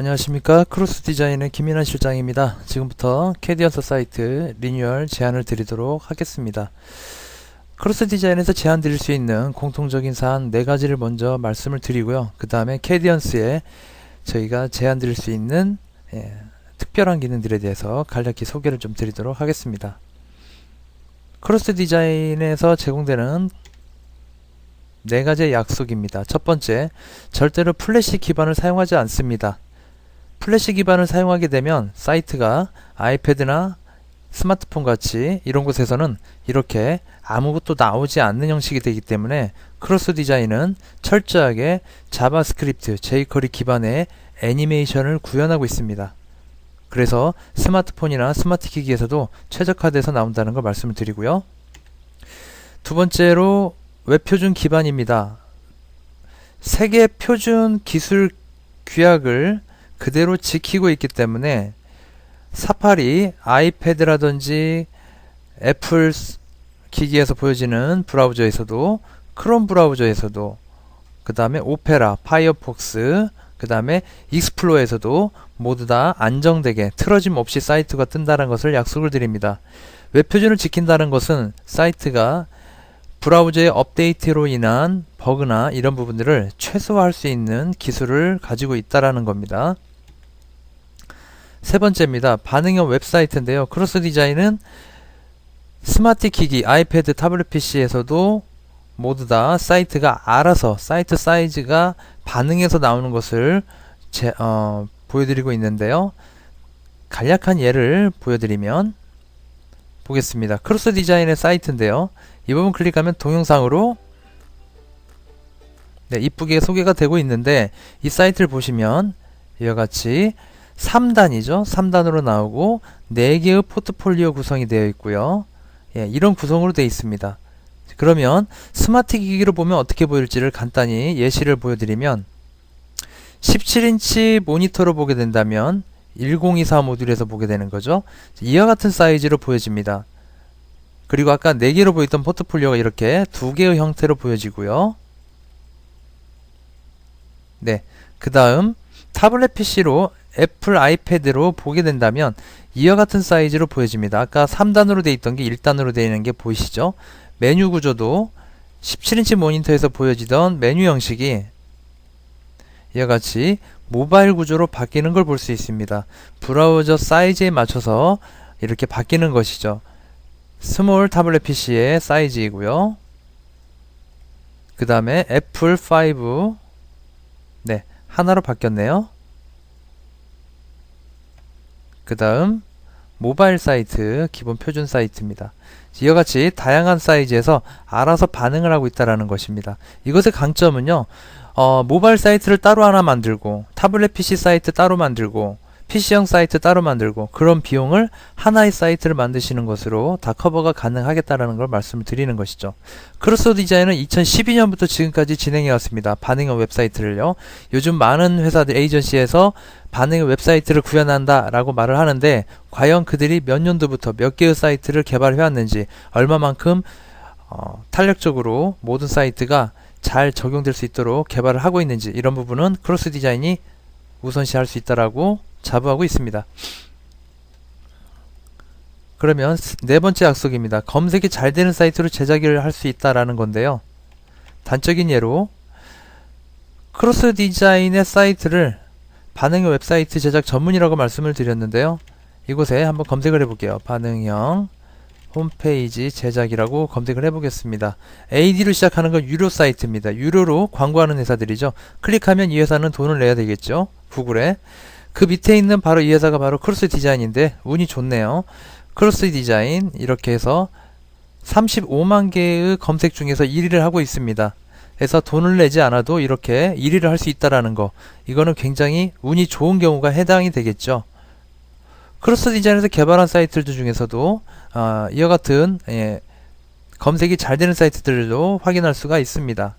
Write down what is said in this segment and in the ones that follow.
안녕하십니까 크로스 디자인의 김민환 실장입니다. 지금부터 캐디언서 사이트 리뉴얼 제안을 드리도록 하겠습니다. 크로스 디자인에서 제안 드릴 수 있는 공통적인 사안 네 가지를 먼저 말씀을 드리고요. 그 다음에 캐디언스에 저희가 제안 드릴 수 있는 예, 특별한 기능들에 대해서 간략히 소개를 좀 드리도록 하겠습니다. 크로스 디자인에서 제공되는 네 가지의 약속입니다. 첫 번째, 절대로 플래시 기반을 사용하지 않습니다. 플래시 기반을 사용하게 되면 사이트가 아이패드나 스마트폰 같이 이런 곳에서는 이렇게 아무것도 나오지 않는 형식이 되기 때문에 크로스 디자인은 철저하게 자바스크립트, jQuery 기반의 애니메이션을 구현하고 있습니다. 그래서 스마트폰이나 스마트 기기에서도 최적화돼서 나온다는 걸 말씀을 드리고요. 두 번째로 웹표준 기반입니다. 세계 표준 기술 규약을 그대로 지키고 있기 때문에 사파리, 아이패드라든지 애플 스- 기기에서 보여지는 브라우저에서도 크롬 브라우저에서도 그 다음에 오페라, 파이어폭스, 그 다음에 익스플로어에서도 모두 다 안정되게 틀어짐 없이 사이트가 뜬다는 것을 약속을 드립니다. 웹표준을 지킨다는 것은 사이트가 브라우저의 업데이트로 인한 버그나 이런 부분들을 최소화할 수 있는 기술을 가지고 있다라는 겁니다. 세 번째입니다. 반응형 웹사이트인데요. 크로스 디자인은 스마트 기기, 아이패드, 타블렛 PC에서도 모두 다 사이트가 알아서 사이트 사이즈가 반응해서 나오는 것을 제, 어, 보여드리고 있는데요. 간략한 예를 보여드리면 보겠습니다. 크로스 디자인의 사이트인데요. 이 부분 클릭하면 동영상으로 네, 이쁘게 소개가 되고 있는데 이 사이트를 보시면 이와 같이 3단이죠. 3단으로 나오고 4개의 포트폴리오 구성이 되어 있고요. 예, 이런 구성으로 되어 있습니다. 그러면 스마트 기기로 보면 어떻게 보일지를 간단히 예시를 보여드리면 17인치 모니터로 보게 된다면 1024 모듈에서 보게 되는 거죠. 이와 같은 사이즈로 보여집니다. 그리고 아까 4개로 보였던 포트폴리오가 이렇게 두 개의 형태로 보여지고요. 네. 그 다음 타블렛 PC로 애플 아이패드로 보게 된다면 이와 같은 사이즈로 보여집니다. 아까 3단으로 되어 있던 게 1단으로 되어 있는 게 보이시죠? 메뉴 구조도 17인치 모니터에서 보여지던 메뉴 형식이 이와 같이 모바일 구조로 바뀌는 걸 볼 수 있습니다. 브라우저 사이즈에 맞춰서 이렇게 바뀌는 것이죠. 스몰 타블렛 PC의 사이즈이고요. 그 다음에 애플 5 네, 하나로 바뀌었네요. 그 다음 모바일 사이트 기본 표준 사이트입니다. 이와 같이 다양한 사이즈에서 알아서 반응을 하고 있다는 것입니다. 이것의 강점은요. 어, 모바일 사이트를 따로 하나 만들고 타블렛 PC 사이트 따로 만들고 PC형 사이트 따로 만들고 그런 비용을 하나의 사이트를 만드시는 것으로 다 커버가 가능하겠다라는 걸 말씀을 드리는 것이죠. 크로스 디자인은 2012년부터 지금까지 진행해 왔습니다. 반응형 웹사이트를요. 요즘 많은 회사들 에이전시에서 반응형 웹사이트를 구현한다라고 말을 하는데 과연 그들이 몇 년도부터 몇 개의 사이트를 개발해 왔는지 얼마만큼 어, 탄력적으로 모든 사이트가 잘 적용될 수 있도록 개발을 하고 있는지 이런 부분은 크로스 디자인이 우선시할 수 있다라고 자부하고 있습니다. 그러면 스- 네 번째 약속입니다. 검색이 잘 되는 사이트로 제작을 할 수 있다라는 건데요. 단적인 예로 크로스 디자인의 사이트를 반응형 웹사이트 제작 전문이라고 말씀을 드렸는데요. 이곳에 한번 검색을 해볼게요. 반응형 홈페이지 제작이라고 검색을 해보겠습니다. AD로 시작하는 건 유료 사이트입니다. 유료로 광고하는 회사들이죠. 클릭하면 이 회사는 돈을 내야 되겠죠. 구글에. 그 밑에 있는 바로 이 회사가 바로 크로스 디자인인데 운이 좋네요. 크로스 디자인 이렇게 해서 35만 개의 검색 중에서 1위를 하고 있습니다. 그래서 돈을 내지 않아도 이렇게 1위를 할 수 있다라는 거. 이거는 굉장히 운이 좋은 경우가 해당이 되겠죠. 크로스 디자인에서 개발한 사이트들 중에서도 아, 이와 같은 예, 검색이 잘 되는 사이트들도 확인할 수가 있습니다.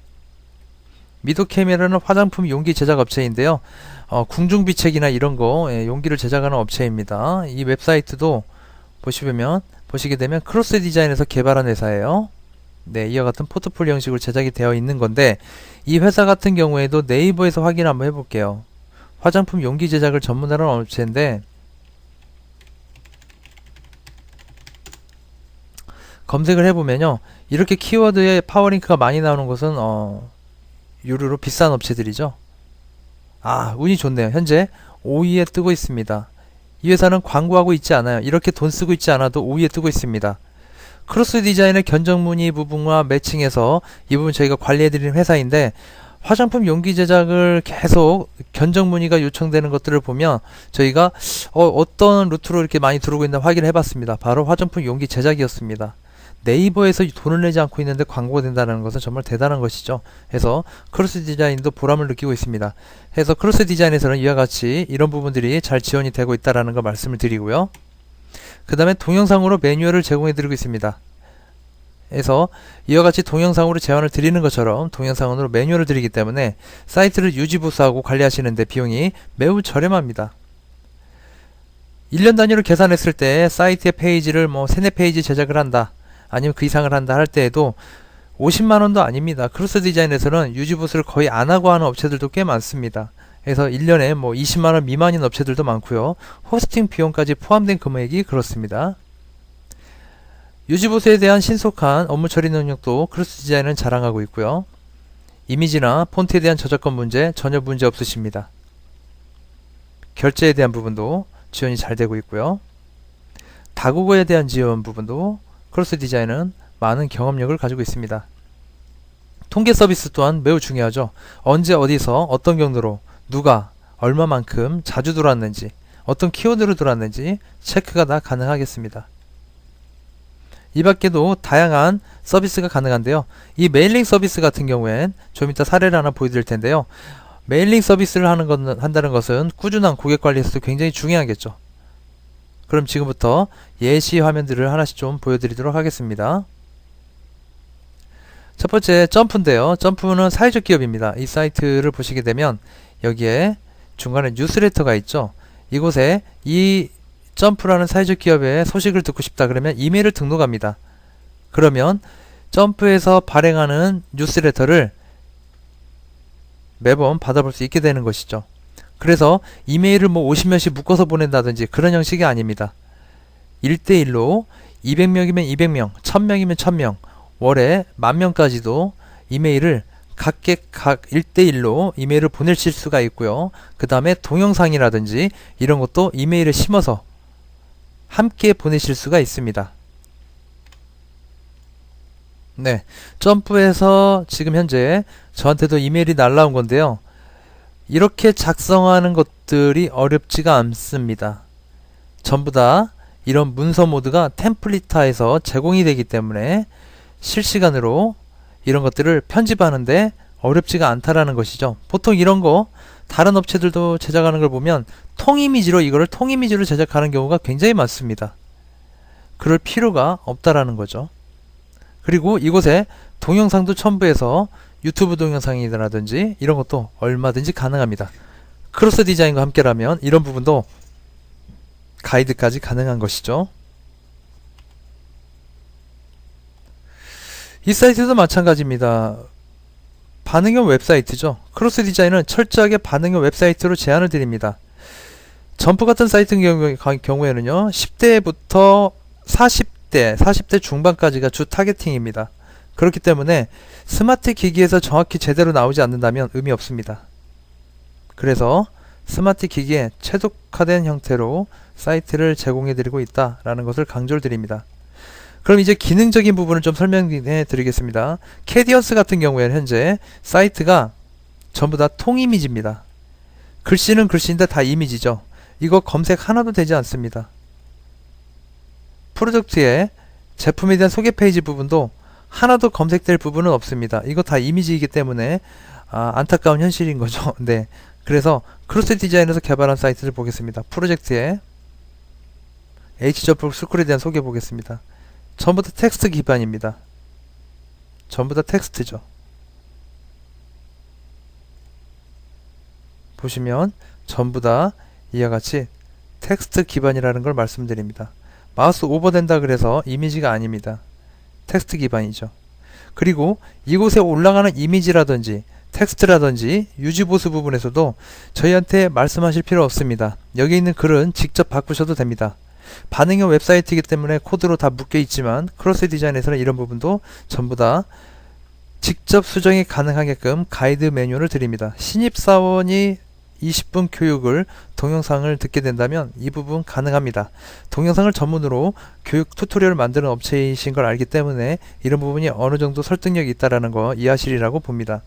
미도캠이라는 화장품 용기 제작 업체인데요. 어, 궁중비책이나 이런 거 예, 용기를 제작하는 업체입니다. 이 웹사이트도 보시면 보시게 되면 크로스 디자인에서 개발한 회사예요. 네, 이와 같은 포트폴리오 형식으로 제작이 되어 있는 건데 이 회사 같은 경우에도 네이버에서 확인 한번 해볼게요. 화장품 용기 제작을 전문하는 업체인데 검색을 해보면요 이렇게 키워드에 파워링크가 많이 나오는 곳은 어, 유료로 비싼 업체들이죠. 아 운이 좋네요. 현재 5위에 뜨고 있습니다. 이 회사는 광고하고 있지 않아요. 이렇게 돈 쓰고 있지 않아도 5위에 뜨고 있습니다. 크로스 디자인의 견적 무늬 부분과 매칭해서 이 부분 저희가 관리해드리는 회사인데 화장품 용기 제작을 계속 견적무늬가 요청되는 것들을 보면 저희가 어, 어떤 루트로 이렇게 많이 들어오고 있나 확인을 해봤습니다. 바로 화장품 용기 제작이었습니다. 네이버에서 돈을 내지 않고 있는데 광고가 된다는 것은 정말 대단한 것이죠. 해서 크로스 디자인도 보람을 느끼고 있습니다. 해서 크로스 디자인에서는 이와 같이 이런 부분들이 잘 지원이 되고 있다라는 거 말씀을 드리고요. 그 다음에 동영상으로 매뉴얼을 제공해 드리고 있습니다. 해서 이와 같이 동영상으로 제안을 드리는 것처럼 동영상으로 매뉴얼을 드리기 때문에 사이트를 유지보수하고 관리하시는데 비용이 매우 저렴합니다. 1년 단위로 계산했을 때 사이트의 페이지를 뭐 3, 4페이지 제작을 한다. 아니면 그 이상을 한다 할 때에도 50만 원도 아닙니다. 크로스 디자인에서는 유지보수를 거의 안 하고 하는 업체들도 꽤 많습니다. 그래서 1년에 뭐 20만 원 미만인 업체들도 많고요. 호스팅 비용까지 포함된 금액이 그렇습니다. 유지보수에 대한 신속한 업무 처리 능력도 크로스 디자인은 자랑하고 있고요. 이미지나 폰트에 대한 저작권 문제 전혀 문제 없으십니다. 결제에 대한 부분도 지원이 잘 되고 있고요. 다국어에 대한 지원 부분도 크로스 디자인은 많은 경험력을 가지고 있습니다. 통계 서비스 또한 매우 중요하죠. 언제 어디서 어떤 경로로 누가 얼마만큼 자주 들어왔는지 어떤 키워드로 들어왔는지 체크가 다 가능하겠습니다. 이 밖에도 다양한 서비스가 가능한데요. 이 메일링 서비스 같은 경우엔 좀 이따 사례를 하나 보여드릴 텐데요. 메일링 서비스를 하는 건, 한다는 것은 꾸준한 고객 관리에서도 굉장히 중요하겠죠. 그럼 지금부터 예시 화면들을 하나씩 좀 보여드리도록 하겠습니다. 첫 번째 점프인데요. 점프는 사회적 기업입니다. 이 사이트를 보시게 되면 여기에 중간에 뉴스레터가 있죠. 이곳에 이 점프라는 사회적 기업의 소식을 듣고 싶다 그러면 이메일을 등록합니다. 그러면 점프에서 발행하는 뉴스레터를 매번 받아볼 수 있게 되는 것이죠. 그래서 이메일을 뭐 50명씩 묶어서 보낸다든지 그런 형식이 아닙니다. 1대1로 200명이면 200명, 1000명이면 1000명, 월에 만 명까지도 이메일을 각계 각 1대1로 이메일을 보내실 수가 있고요. 그 다음에 동영상이라든지 이런 것도 이메일에 심어서 함께 보내실 수가 있습니다. 네. 점프해서 지금 현재 저한테도 이메일이 날라온 건데요. 이렇게 작성하는 것들이 어렵지가 않습니다. 전부 다 이런 문서 모드가 템플릿화에서 제공이 되기 때문에 실시간으로 이런 것들을 편집하는데 어렵지가 않다라는 것이죠. 보통 이런 거 다른 업체들도 제작하는 걸 보면 통이미지로 이거를 통이미지로 제작하는 경우가 굉장히 많습니다. 그럴 필요가 없다라는 거죠. 그리고 이곳에 동영상도 첨부해서 유튜브 동영상이라든지 이런 것도 얼마든지 가능합니다. 크로스 디자인과 함께라면 이런 부분도 가이드까지 가능한 것이죠. 이 사이트도 마찬가지입니다. 반응형 웹사이트죠. 크로스 디자인은 철저하게 반응형 웹사이트로 제안을 드립니다. 점프 같은 사이트 경우, 경우에는요, 10대부터 40대, 40대 중반까지가 주 타겟팅입니다. 그렇기 때문에 스마트 기기에서 정확히 제대로 나오지 않는다면 의미 없습니다. 그래서 스마트 기기에 최적화된 형태로 사이트를 제공해 드리고 있다라는 것을 강조를 드립니다. 그럼 이제 기능적인 부분을 좀 설명해 드리겠습니다. 캐디언스 같은 경우에는 현재 사이트가 전부 다 통이미지입니다. 글씨는 글씨인데 다 이미지죠. 이거 검색 하나도 되지 않습니다. 프로젝트에 제품에 대한 소개 페이지 부분도 하나도 검색될 부분은 없습니다. 이거 다 이미지이기 때문에 아, 안타까운 현실인 거죠. 네. 그래서 크로스 디자인에서 개발한 사이트를 보겠습니다. 프로젝트에 H저프 스쿨에 대한 소개 보겠습니다. 전부 다 텍스트 기반입니다. 전부 다 텍스트죠. 보시면 전부 다 이와 같이 텍스트 기반이라는 걸 말씀드립니다. 마우스 오버된다 그래서 이미지가 아닙니다. 텍스트 기반이죠. 그리고 이곳에 올라가는 이미지라든지 텍스트라든지 유지보수 부분에서도 저희한테 말씀하실 필요 없습니다. 여기 있는 글은 직접 바꾸셔도 됩니다. 반응형 웹사이트이기 때문에 코드로 다 묶여 있지만 크로스 디자인에서는 이런 부분도 전부 다 직접 수정이 가능하게끔 가이드 매뉴얼을 드립니다. 신입사원이 20분 교육을 동영상을 듣게 된다면 이 부분 가능합니다. 동영상을 전문으로 교육 튜토리얼을 만드는 업체이신 걸 알기 때문에 이런 부분이 어느 정도 설득력이 있다라는 거 이해하시리라고 봅니다.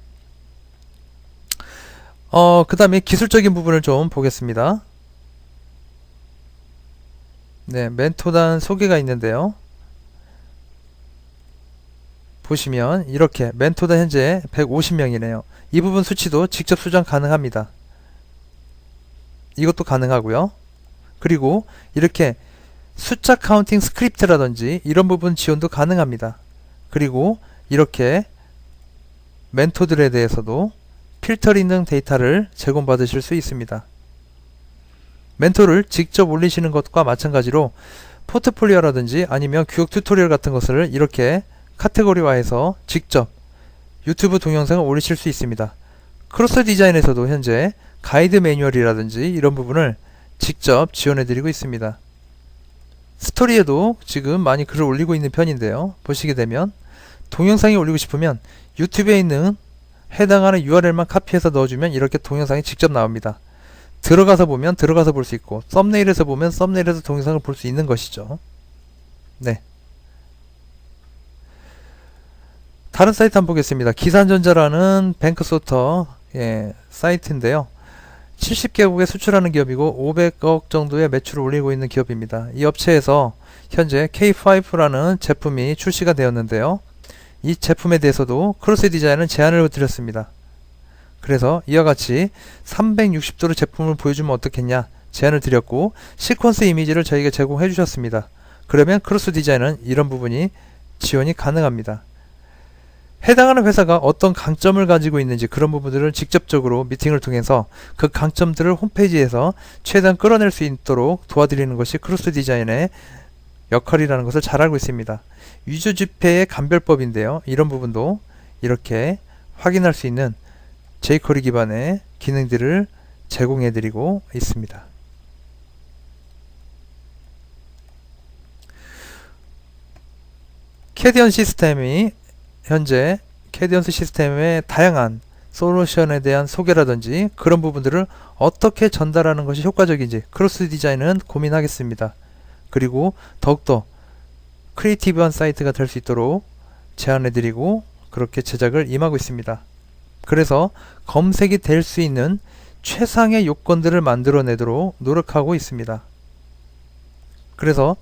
어, 그 다음에 기술적인 부분을 좀 보겠습니다. 네, 멘토단 소개가 있는데요. 보시면 이렇게 멘토단 현재 150명이네요. 이 부분 수치도 직접 수정 가능합니다. 이것도 가능하고요. 그리고 이렇게 숫자 카운팅 스크립트라든지 이런 부분 지원도 가능합니다. 그리고 이렇게 멘토들에 대해서도 필터링 데이터를 제공받으실 수 있습니다. 멘토를 직접 올리시는 것과 마찬가지로 포트폴리오라든지 아니면 교육 튜토리얼 같은 것을 이렇게 카테고리화해서 직접 유튜브 동영상을 올리실 수 있습니다. 크로스 디자인에서도 현재 가이드 매뉴얼이라든지 이런 부분을 직접 지원해 드리고 있습니다. 스토리에도 지금 많이 글을 올리고 있는 편인데요. 보시게 되면 동영상이 올리고 싶으면 유튜브에 있는 해당하는 URL만 카피해서 넣어주면 이렇게 동영상이 직접 나옵니다. 들어가서 보면 들어가서 볼 수 있고 썸네일에서 보면 썸네일에서 동영상을 볼 수 있는 것이죠. 네. 다른 사이트 한번 보겠습니다. 기산전자라는 뱅크소터 예, 사이트인데요. 70개국에 수출하는 기업이고 500억 정도의 매출을 올리고 있는 기업입니다. 이 업체에서 현재 K5라는 제품이 출시가 되었는데요. 이 제품에 대해서도 크로스 디자인은 제안을 드렸습니다. 그래서 이와 같이 360도로 제품을 보여주면 어떻겠냐 제안을 드렸고 시퀀스 이미지를 저에게 제공해 주셨습니다. 그러면 크로스 디자인은 이런 부분이 지원이 가능합니다. 해당하는 회사가 어떤 강점을 가지고 있는지 그런 부분들을 직접적으로 미팅을 통해서 그 강점들을 홈페이지에서 최대한 끌어낼 수 있도록 도와드리는 것이 크로스 디자인의 역할이라는 것을 잘 알고 있습니다. 위조 지폐의 감별법인데요. 이런 부분도 이렇게 확인할 수 있는 jQuery 기반의 기능들을 제공해드리고 있습니다. 캐디언 시스템이 현재 캐디언스 시스템의 다양한 솔루션에 대한 소개라든지 그런 부분들을 어떻게 전달하는 것이 효과적인지 크로스 디자인은 고민하겠습니다. 그리고 더욱더 크리에이티브한 사이트가 될 수 있도록 제안해드리고 그렇게 제작을 임하고 있습니다. 그래서 검색이 될 수 있는 최상의 요건들을 만들어내도록 노력하고 있습니다. 그래서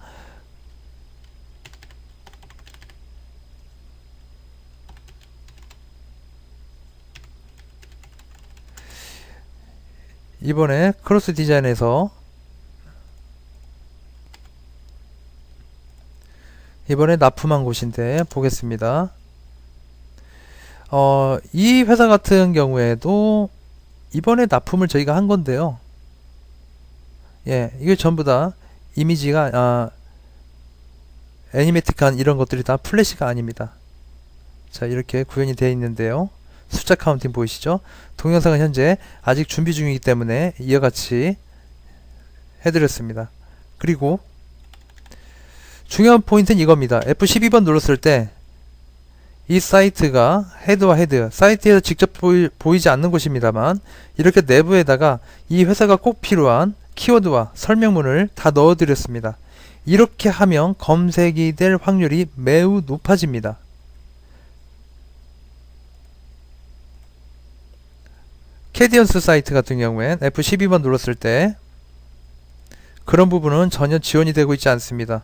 이번에 크로스 디자인에서 이번에 납품한 곳인데 보겠습니다. 어, 이 회사 같은 경우에도 이번에 납품을 저희가 한 건데요. 예, 이게 전부 다 이미지가 아, 애니메틱한 이런 것들이 다 플래시가 아닙니다. 자, 이렇게 구현이 되어 있는데요. 숫자 카운팅 보이시죠? 동영상은 현재 아직 준비 중이기 때문에 이와 같이 해드렸습니다. 그리고 중요한 포인트는 이겁니다. F12번 눌렀을 때 이 사이트가 헤드와 헤드, 사이트에서 직접 보이, 보이지 않는 곳입니다만 이렇게 내부에다가 이 회사가 꼭 필요한 키워드와 설명문을 다 넣어드렸습니다. 이렇게 하면 검색이 될 확률이 매우 높아집니다. 캐디언스 사이트 같은 경우엔 F12번 눌렀을 때 그런 부분은 전혀 지원이 되고 있지 않습니다.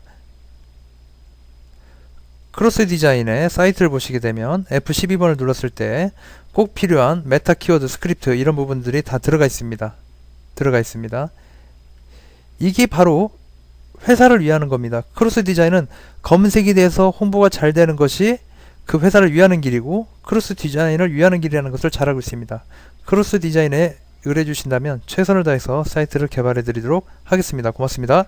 크로스 디자인의 사이트를 보시게 되면 F12번을 눌렀을 때 꼭 필요한 메타 키워드 스크립트 이런 부분들이 다 들어가 있습니다. 들어가 있습니다. 이게 바로 회사를 위하는 겁니다. 크로스 디자인은 검색이 돼서 홍보가 잘 되는 것이 그 회사를 위하는 길이고 크로스 디자인을 위하는 길이라는 것을 잘 알고 있습니다. 크로스 디자인에 의뢰해 주신다면 최선을 다해서 사이트를 개발해 드리도록 하겠습니다. 고맙습니다.